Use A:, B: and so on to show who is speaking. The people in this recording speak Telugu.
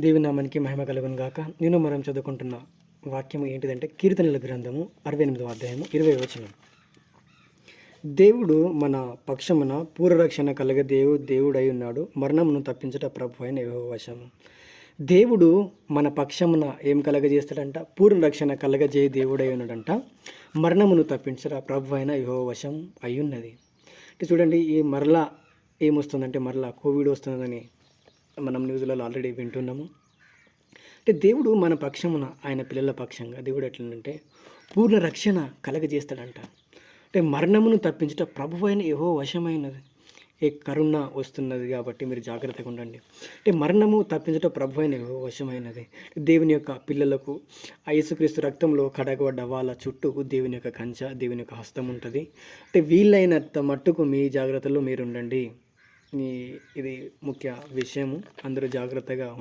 A: దేవి నామానికి మహిమ కలుగును గాక. నేను మనం చదువుకుంటున్న వాక్యం ఏంటిదంటే కీర్తనల గ్రంథము అరవై ఎనిమిదవ అధ్యాయము ఇరవై వచనం. దేవుడు మన పక్షమున పూర్వరక్షణ కలగ దేవు దేవుడై ఉన్నాడు. మరణమును తప్పించట ప్రభు అయిన వశము. దేవుడు మన పక్షమున ఏం కలగజేస్తాడంట పూర్వరక్షణ కలగజే దేవుడై ఉన్నాడంట. మరణమును తప్పించట ప్రభు అయిన వశం అయ్యున్నది. అంటే చూడండి ఈ మరలా ఏమొస్తుందంటే మరలా కోవిడ్ వస్తుందని మనం న్యూస్లలో ఆల్రెడీ వింటున్నాము. అంటే దేవుడు మన పక్షమున ఆయన పిల్లల పక్షంగా దేవుడు ఎట్లంటే పూర్ణ రక్షణ కలగజేస్తాడంట. అంటే మరణమును తప్పించట ప్రభు అయిన ఏహో వశమైనది. ఏ కరుణ వస్తున్నది కాబట్టి మీరు జాగ్రత్తగా ఉండండి. అంటే మరణము తప్పించట ప్రభు అయిన ఏహో వశమైనది. దేవుని యొక్క పిల్లలకు ఆ యేసుక్రీస్తు రక్తంలో కడగబడ్డ వాళ్ళ చుట్టూ దేవుని యొక్క కంచ దేవుని యొక్క హస్తం ఉంటుంది. అంటే వీళ్ళైనంత మట్టుకు మీ జాగ్రత్తలో మీరు ఉండండి. ఇది ముఖ్య విషయము. అందరూ జాగ్రత్తగా ఉండండి.